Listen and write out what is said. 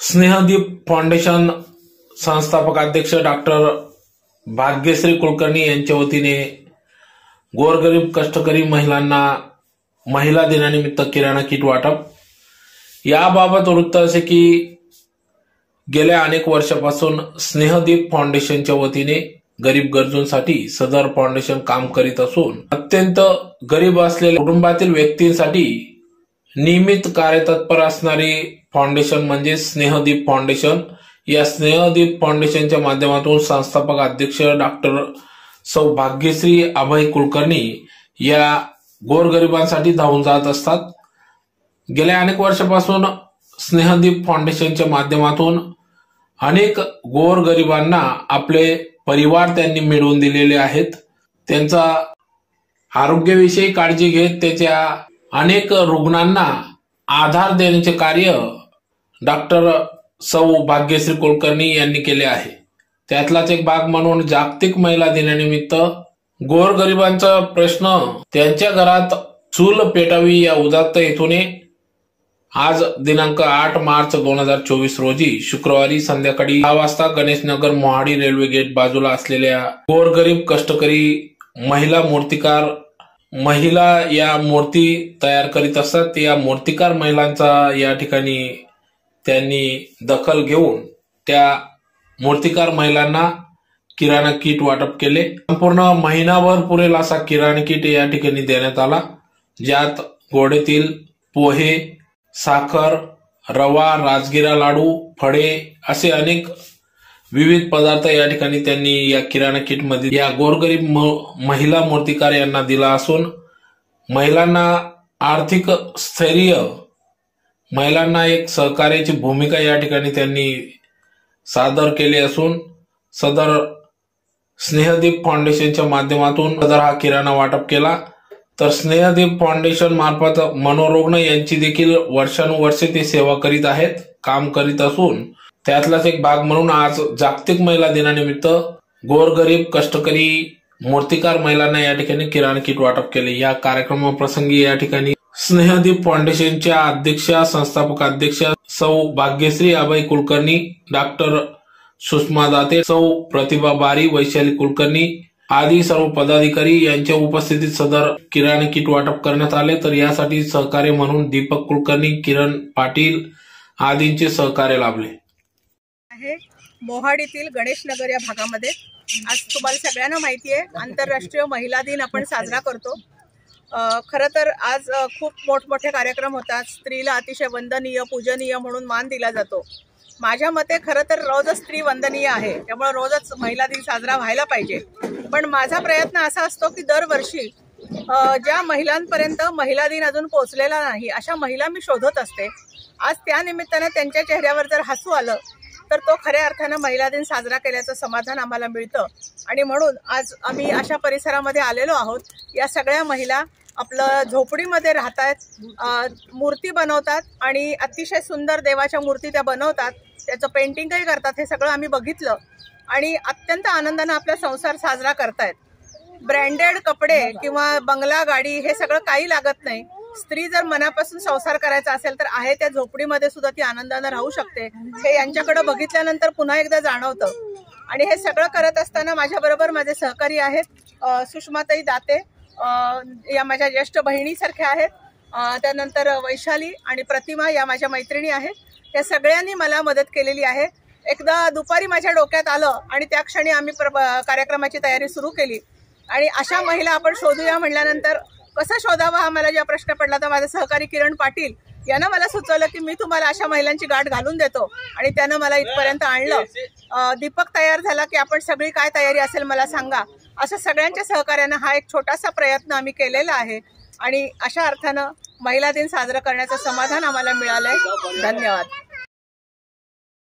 Snehdeep foundation संस्थापक अध्यक्ष doctor Bhagyashree Kulkarni यांच्या वतीने गोरगरीब कष्टकरी महिलांना महिला दिनानिमित्त किराणा किट वाटप. याबाबत वृत्त असे की गेल्या अनेक वर्षापासून स्नेहदीप फाउंडेशनच्या वतीने गरीब गरजूंसाठी सदर फाउंडेशन काम करीत असून अत्यंत गरीब असलेल्या कुटुंबातील व्यक्तींसाठी नियमित कार्यतत्पर असणारी फाउंडेशन म्हणजे स्नेहदीप फाउंडेशन. या स्नेहदीप फाउंडेशनच्या माध्यमातून संस्थापक अध्यक्ष डॉक्टर सौभाग्यश्री अभय कुलकर्णी या गोरगरिबांसाठी धावून जात असतात. गेल्या अनेक वर्षापासून स्नेहदीप फाउंडेशनच्या माध्यमातून अनेक गोरगरिबांना आपले परिवार त्यांनी मिळवून दिलेले आहेत. त्यांचा आरोग्याविषयी काळजी घेत त्याच्या अनेक रुग्णांना आधार देण्याचे कार्य डॉक्टर सौ भाग्यश्री कुलकर्णी यांनी केले आहे. त्यातलाच एक भाग म्हणून जागतिक महिला दिनानिमित्त गोरगरिबांचा प्रश्न त्यांच्या घरात चूल पेटावी या उदात्त हेतूने आज दिनांक आठ मार्च दोन हजार चोवीस रोजी शुक्रवारी संध्याकाळी दहा वाजता गणेशनगर मोहाडी रेल्वे गेट बाजूला असलेल्या गोरगरीब कष्टकरी महिला मूर्तिकार महिला या मूर्ती तयार करीत असतात. या मूर्तिकार महिलांचा या ठिकाणी त्यांनी दखल घेऊन त्या मूर्तिकार महिलांना किराणा किट वाटप केले. संपूर्ण महिनाभर पुरेल असा किराणा किट या ठिकाणी देण्यात आला ज्यात गोडेतील पोहे साखर रवा राजगिरा लाडू फळे असे अनेक विविध पदार्थ या ठिकाणी त्यांनी या किराणा किटमध्ये या गोरगरीब महिला मूर्तिकार यांना दिला असून महिलांना आर्थिक स्थैर्य महिलांना एक सहकार्याची भूमिका या ठिकाणी त्यांनी सादर केली असून सदर स्नेहदीप फाउंडेशनच्या माध्यमातून सदर हा किराणा वाटप केला. तर स्नेहदीप फाउंडेशन मार्फत मनोरुग्ण यांची देखील वर्षानुवर्षे ते सेवा करीत आहेत काम करीत असून त्यातलाच एक भाग म्हणून आज जागतिक महिला दिनानिमित्त गोरगरीब कष्टकरी मूर्तिकार महिलांना या ठिकाणी किराणा किट वाटप केले. या कार्यक्रमाप्रसंगी या ठिकाणी स्नेहदीप फाउंडेशनच्या अध्यक्षा संस्थापक अध्यक्ष सौ भाग्यश्री अभय कुलकर्णी डॉक्टर सुषमा दाते सौ प्रतिभा बारी वैशाली कुलकर्णी आदी सर्व पदाधिकारी यांच्या उपस्थितीत सदर किराणा किट वाटप करण्यात आले. तर यासाठी सहकार्य म्हणून दीपक कुलकर्णी किरण पाटील आदींचे सहकार्य लाभले. आहे मोहाडीतील गणेश नगर या भागामध्ये. आज तुम्हाला सगळ्यांना माहिती आहे आंतरराष्ट्रीय महिला दिन आपण साजरा करतो. खरं तर आज खूप मोठमोठे कार्यक्रम होतात. स्त्रीला अतिशय वंदनीय पूजनीय म्हणून मान दिला जातो. माझ्या मते खरं तर रोजच स्त्री वंदनीय आहे. त्यामुळे रोजच महिला दिन साजरा व्हायला पाहिजे. पण माझा प्रयत्न असा असतो की दरवर्षी ज्या महिलांपर्यंत महिला दिन अजून पोचलेला नाही अशा महिला मी शोधत असते. आज त्या निमित्ताने त्यांच्या चेहऱ्यावर जर हसू आलं तर तो खऱ्या अर्थानं महिला दिन साजरा केल्याचं समाधान आम्हाला मिळतं. आणि म्हणून आज आम्ही अशा परिसरामध्ये आलेलो आहोत. या सगळ्या महिला आपलं झोपडीमध्ये राहत आहेत मूर्ती बनवतात आणि अतिशय सुंदर देवाच्या मूर्ती त्या बनवतात. त्याचं पेंटिंगही करतात हे सगळं आम्ही बघितलं. आणि अत्यंत आनंदानं आपला संसार साजरा करतायत. ब्रँडेड कपडे किंवा बंगला गाडी हे सगळं काही लागत नाही. स्त्री जर मनापासून संसार करायचा असेल तर आहे त्या झोपडीमध्ये सुद्धा ती आनंदानं राहू शकते. हे यांच्याकडे बघितल्यानंतर पुन्हा एकदा जाणवतं. आणि हे सगळं करत असताना माझ्याबरोबर माझे सहकारी आहेत सुषमाताई दाते. या माझ्या ज्येष्ठ बहिणीसारख्या आहेत. त्यानंतर वैशाली आणि प्रतिमा या माझ्या मैत्रिणी आहेत. या सगळ्यांनी मला मदत केलेली आहे. एकदा दुपारी माझ्या डोक्यात आलं आणि त्या क्षणी आम्ही कार्यक्रमाची तयारी सुरू केली. आणि अशा महिला आपण शोधूया म्हणल्यानंतर कसं शोधावा हा मला ज्या प्रश्न पडला तर माझा सहकारी किरण पाटील यानं मला सुचवलं की मी तुम्हाला अशा महिलांची गाठ घालून देतो. आणि त्यानं मला इथपर्यंत आणलं. दीपक तयार झाला की आपण सगळी काय तयारी असेल मला सांगा. असं सगळ्यांच्या सहकार्यानं हा एक छोटासा प्रयत्न आम्ही केलेला आहे. आणि अशा अर्थानं महिला दिन साजरा करण्याचं समाधान आम्हाला मिळालंय. धन्यवाद.